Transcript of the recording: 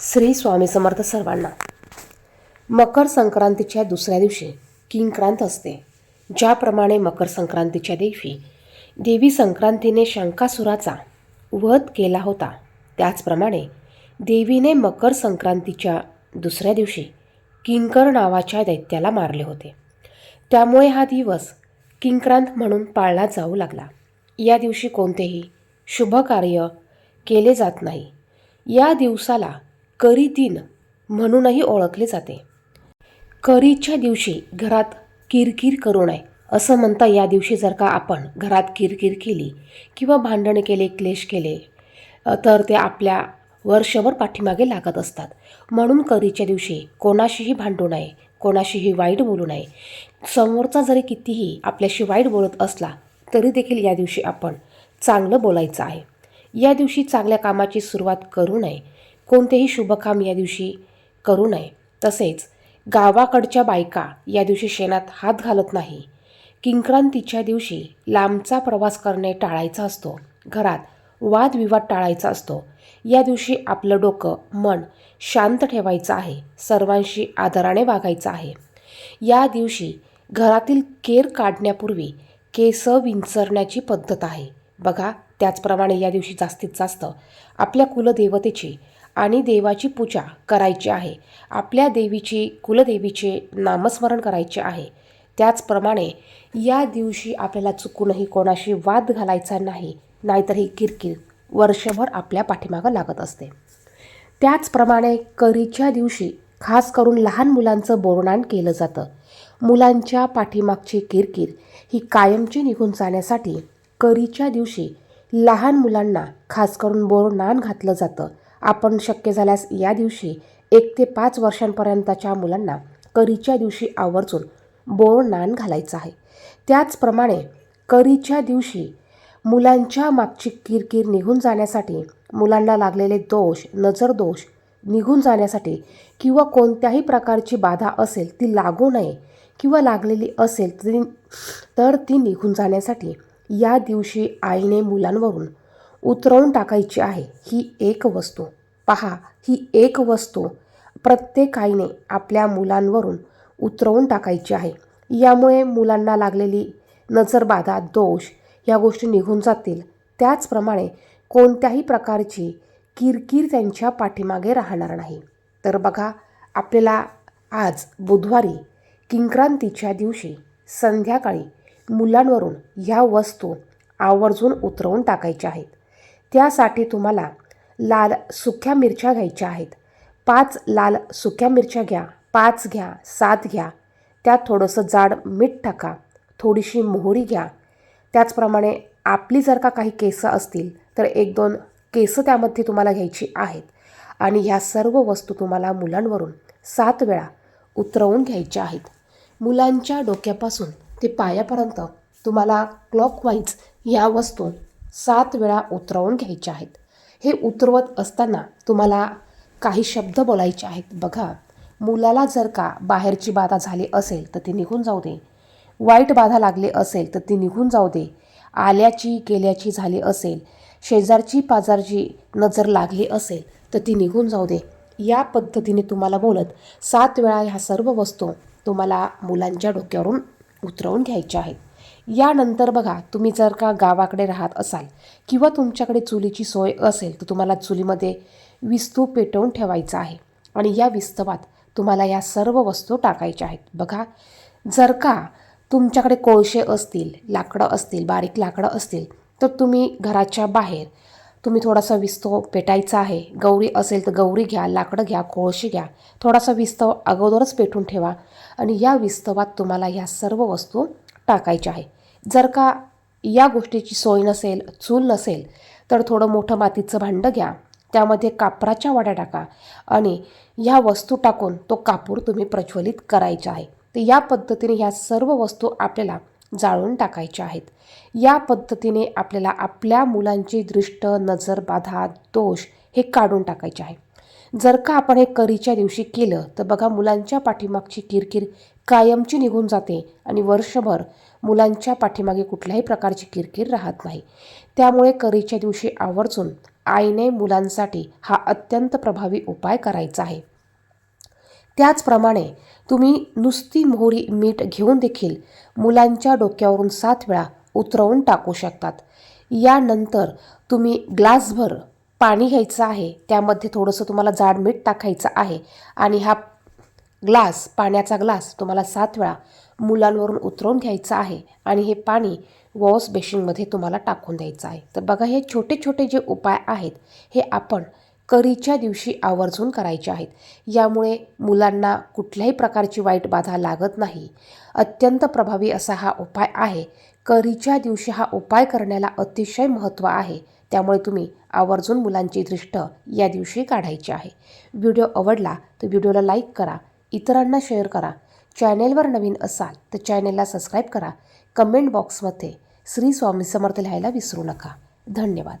श्री स्वामी समर्थ सर्वांना. मकर संक्रांतीच्या दुसऱ्या दिवशी किंक्रांत असते. ज्याप्रमाणे मकर संक्रांतीच्या दिवशी देवी संक्रांतीने शंकासुराचा वध केला होता. त्याचप्रमाणे देवीने मकर संक्रांतीच्या दुसऱ्या दिवशी किंकर नावाच्या दैत्याला मारले होते. त्यामुळे हा दिवस किंक्रांत म्हणून पाळला जाऊ लागला. या दिवशी कोणतेही शुभ कार्य केले जात नाही. या दिवसाला करी दिन म्हणूनही ओळखले जाते. करीच्या दिवशी घरात किरकिर करू नये असं म्हणता या दिवशी जर का आपण घरात किरकिर केली किंवा भांडण केले क्लेश केले तर ते आपल्या वर्षभर पाठीमागे लागत असतात. म्हणून करीच्या दिवशी कोणाशीही भांडू नये कोणाशीही वाईट बोलू नये. समोरचा जरी कितीही आपल्याशी वाईट बोलत असला तरी देखील या दिवशी आपण चांगलं बोलायचं आहे. या दिवशी चांगल्या कामाची सुरुवात करू नये कोणतेही शुभकाम या दिवशी करू नये. तसेच गावाकडच्या बायका या दिवशी शेणात हात घालत नाही. किंक्रांतीच्या दिवशी लांबचा प्रवास करणे टाळायचा असतो. घरात वादविवाद टाळायचा असतो. या दिवशी आपलं डोकं मन शांत ठेवायचं आहे. सर्वांशी आदराने वागायचं आहे. या दिवशी घरातील केर काढण्यापूर्वी केस विंचरण्याची पद्धत आहे. बघा त्याचप्रमाणे या दिवशी जास्तीत जास्त आपल्या कुलदेवतेची आणि देवाची पूजा करायची आहे. आपल्या देवीची कुलदेवीचे नामस्मरण करायचे आहे. त्याचप्रमाणे या दिवशी आपल्याला चुकूनही कोणाशी वाद घालायचा नाही नाहीतर ही किरकिर वर्षभर आपल्या पाठीमागं लागत असते. त्याचप्रमाणे करीच्या दिवशी खास करून लहान मुलांचं बोरनान केलं जातं. मुलांच्या पाठीमागची किरकिर ही कायमची निघून जाण्यासाठी करीच्या दिवशी लहान मुलांना खास करून बोरनान घातलं जातं. आपण शक्य झाल्यास या दिवशी एक ते पाच वर्षांपर्यंतच्या मुलांना करीच्या दिवशी आवर्जून बोरनान घालायचं आहे. त्याचप्रमाणे करीच्या दिवशी मुलांच्या मागची किरकिर निघून जाण्यासाठी मुलांना लागलेले दोष नजर दोष निघून जाण्यासाठी किंवा कोणत्याही प्रकारची बाधा असेल ती लागू नये किंवा लागलेली असेल तरी तर ती निघून जाण्यासाठी या दिवशी आईने मुलांवरून उतरवून टाकायची आहे. ही एक वस्तू. पहा ही एक वस्तू प्रत्येकाईने आपल्या मुलांवरून उतरवून टाकायची आहे. यामुळे मुलांना लागलेली नजरबाधा दोष या गोष्टी निघून जातील. त्याचप्रमाणे कोणत्याही प्रकारची किरकिर त्यांच्या पाठीमागे राहणार नाही. तर बघा आपल्याला आज बुधवारी किंक्रांतीच्या दिवशी संध्याकाळी मुलांवरून ह्या वस्तू आवर्जून उतरवून टाकायच्या आहेत. त्यासाठी तुम्हाला लाल सुक्या मिरच्या घ्यायच्या आहेत. पाच लाल सुक्या मिरच्या घ्या पाच घ्या सात घ्या. त्यात थोडंसं जाड मीठ टाका थोडीशी मोहरी घ्या. त्याचप्रमाणे आपली जर का काही केसं असतील तर एक दोन केसं त्यामध्ये तुम्हाला घ्यायची आहेत. आणि ह्या सर्व वस्तू तुम्हाला मुलांवरून सात वेळा उतरवून घ्यायच्या आहेत. मुलांच्या डोक्यापासून ते पायापर्यंत तुम्हाला क्लॉकवाईज ह्या वस्तू सात वेळा उतरवून घ्यायच्या आहेत. हे उतरवत असताना तुम्हाला काही शब्द बोलायचे आहेत. बघा मुलाला जर का बाहेरची बाधा झाली असेल तर ती निघून जाऊ दे. वाईट बाधा लागली असेल तर ती निघून जाऊ दे. आल्याची गेल्याची झाली असेल शेजारची पाजारची नजर लागली असेल तर ती निघून जाऊ दे. या पद्धतीने तुम्हाला बोलत सात वेळा ह्या सर्व वस्तू तुम्हाला मुलांच्या डोक्यावरून उतरवून घ्यायच्या आहेत. यानंतर बघा तुम्ही जर का गावाकडे राहत असाल किंवा तुमच्याकडे चुलीची सोय असेल तर तुम्हाला चुलीमध्ये विस्तू पेटवून ठेवायचा आहे. आणि या विस्तवात तुम्हाला या सर्व वस्तू टाकायच्या आहेत. बघा जर का तुमच्याकडे कोळशे असतील लाकडं असतील बारीक लाकडं असतील तर तुम्ही घराच्या बाहेर तुम्ही थोडासा विस्तव पेटायचा आहे. गौरी असेल तर गौरी घ्या लाकडं घ्या कोळशी घ्या. थोडासा विस्तव अगोदरच पेटून ठेवा. आणि या विस्तवात तुम्हाला ह्या सर्व वस्तू टाकायच्या आहे जर का या गोष्टीची सोय नसेल चूल नसेल तर थोडं मोठं मातीचं भांडं घ्या. त्यामध्ये कापराच्या वाड्या टाका आणि ह्या वस्तू टाकून तो कापूर तुम्ही प्रज्वलित करायचा आहे. तर या पद्धतीने ह्या सर्व वस्तू आपल्याला जाळून टाकायच्या आहेत. या पद्धतीने आपल्याला आपल्या मुलांची दृष्ट नजर बाधा दोष हे काढून टाकायचे आहे. जर का आपण हे करीच्या दिवशी केलं तर बघा मुलांच्या पाठीमागची किरकिर कायमची निघून जाते आणि वर्षभर मुलांच्या पाठीमागे कुठल्याही प्रकारची किरकिर राहत नाही. त्यामुळे करीच्या दिवशी आवर्जून आईने मुलांसाठी हा अत्यंत प्रभावी उपाय करायचा आहे. त्याचप्रमाणे तुम्ही नुसती मोहरी मीठ घेऊन देखील मुलांच्या डोक्यावरून सात वेळा उतरवून टाकू शकतात. यानंतर तुम्ही ग्लासभर पाणी घ्यायचं आहे त्यामध्ये थोडंसं तुम्हाला जाड मीठ टाकायचं आहे आणि हा ग्लास पाण्याचा ग्लास तुम्हाला सात वेळा मुलांवरून उतरवून घ्यायचा आहे आणि हे पाणी वॉश बेसिनमध्ये तुम्हाला टाकून द्यायचं आहे. तर बघा हे छोटे छोटे जे उपाय आहेत हे आपण करीच्या दिवशी आवर्जून करायचे आहेत. यामुळे मुलांना कुठल्याही प्रकारची वाईट बाधा लागत नाही. अत्यंत प्रभावी असा हा उपाय आहे. करीच्या दिवशी हा उपाय करण्याला अतिशय महत्त्व आहे. त्यामुळे तुम्ही आवर्जून मुलांची दृष्ट या दिवशी काढायची आहे. व्हिडिओ आवडला तर व्हिडिओला लाईक करा इतरांना शेअर करा. चॅनेलवर नवीन असाल तर चॅनेलला सबस्क्राईब करा. कमेंट बॉक्समध्ये श्री स्वामी समर्थ लिहायला विसरू नका. धन्यवाद.